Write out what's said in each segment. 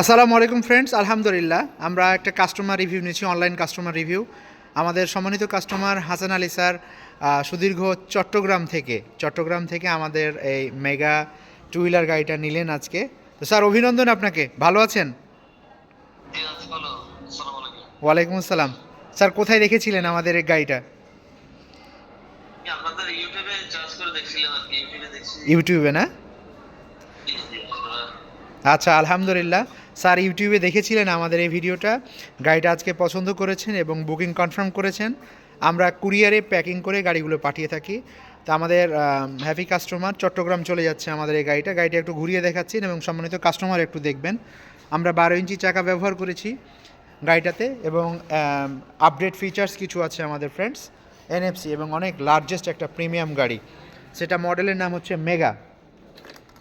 আসসালামু আলাইকুম ফ্রেন্ডস আলহামদুলিল্লাহ। আমরা একটা কাস্টমার রিভিউ নিয়েছি অনলাইন কাস্টমার রিভিউ আমাদের সম্মানিত কাস্টমার হাসান আলী স্যার সুদীর্ঘ চট্টগ্রাম থেকে চট্টগ্রাম থেকে আমাদের এই মেগা টু হুইলার গাড়িটা নিলেন আজকে। তো স্যার অভিনন্দন আপনাকে। ভালো আছেন? ওয়ালাইকুম আসসালাম। স্যার কোথায় রেখেছিলেন আমাদের এই গাড়িটা? ইউটিউবে না? আচ্ছা আলহামদুলিল্লাহ। স্যার ইউটিউবে দেখেছিলেন আমাদের এই ভিডিওটা। গাড়িটা আজকে পছন্দ করেছেন এবং বুকিং কনফার্ম করেছেন। আমরা কুরিয়ারে প্যাকিং করে গাড়িগুলো পাঠিয়ে থাকি। তো আমাদের হ্যাপি কাস্টমার চট্টগ্রাম চলে যাচ্ছে আমাদের এই গাড়িটা। গাড়িটা একটু ঘুরিয়ে দেখাচ্ছি এবং সম্মানিত কাস্টমার একটু দেখবেন। আমরা বারো ইঞ্চি চাকা ব্যবহার করেছি গাড়িটাতে এবং আপডেট ফিচার্স কিছু আছে আমাদের ফ্রেন্ডস। এনএফসি এবং অনেক লার্জেস্ট একটা প্রিমিয়াম গাড়ি। সেটা মডেলের নাম হচ্ছে মেগা।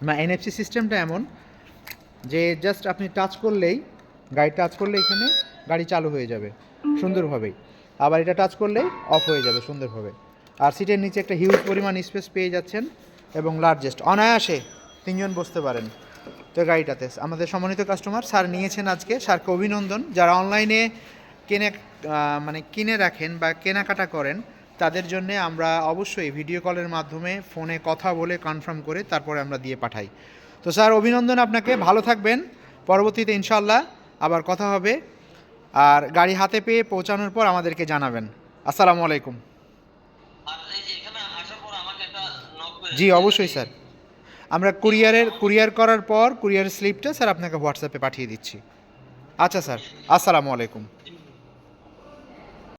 বা এনএফসি সিস্টেমটা এমন যে জাস্ট আপনি টাচ করলেই, গাড়ি টাচ করলে এখানে গাড়ি চালু হয়ে যাবে, সুন্দরভাবেই। আবার এটা টাচ করলেই অফ হয়ে যাবে সুন্দরভাবে। আর সিটের নিচে একটা হিউজ পরিমাণ স্পেস পেয়ে যাচ্ছেন এবং লার্জেস্ট অনায়াসে তিনজন বসতে পারেন তো গাড়িটাতে। আমাদের সম্মানিত কাস্টমার স্যার নিয়েছেন আজকে। স্যারকে অভিনন্দন। যারা অনলাইনে কিনে মানে কিনে রাখেন বা কেনাকাটা করেন, তাদের জন্যে আমরা অবশ্যই ভিডিও কলের মাধ্যমে ফোনে কথা বলে কনফার্ম করে তারপরে আমরা দিয়ে পাঠাই। তো স্যার অভিনন্দন আপনাকে। ভালো থাকবেন। পরবর্তীতে ইনশাল্লাহ আবার কথা হবে। আর গাড়ি হাতে পেয়ে পৌঁছানোর পর আমাদেরকে জানাবেন। আসসালামু আলাইকুম। জি অবশ্যই স্যার। আমরা কুরিয়ারের কুরিয়ার করার পর কুরিয়ার স্লিপটা স্যার আপনাকে হোয়াটসঅ্যাপে পাঠিয়ে দিচ্ছি। আচ্ছা স্যার আসসালামু আলাইকুম।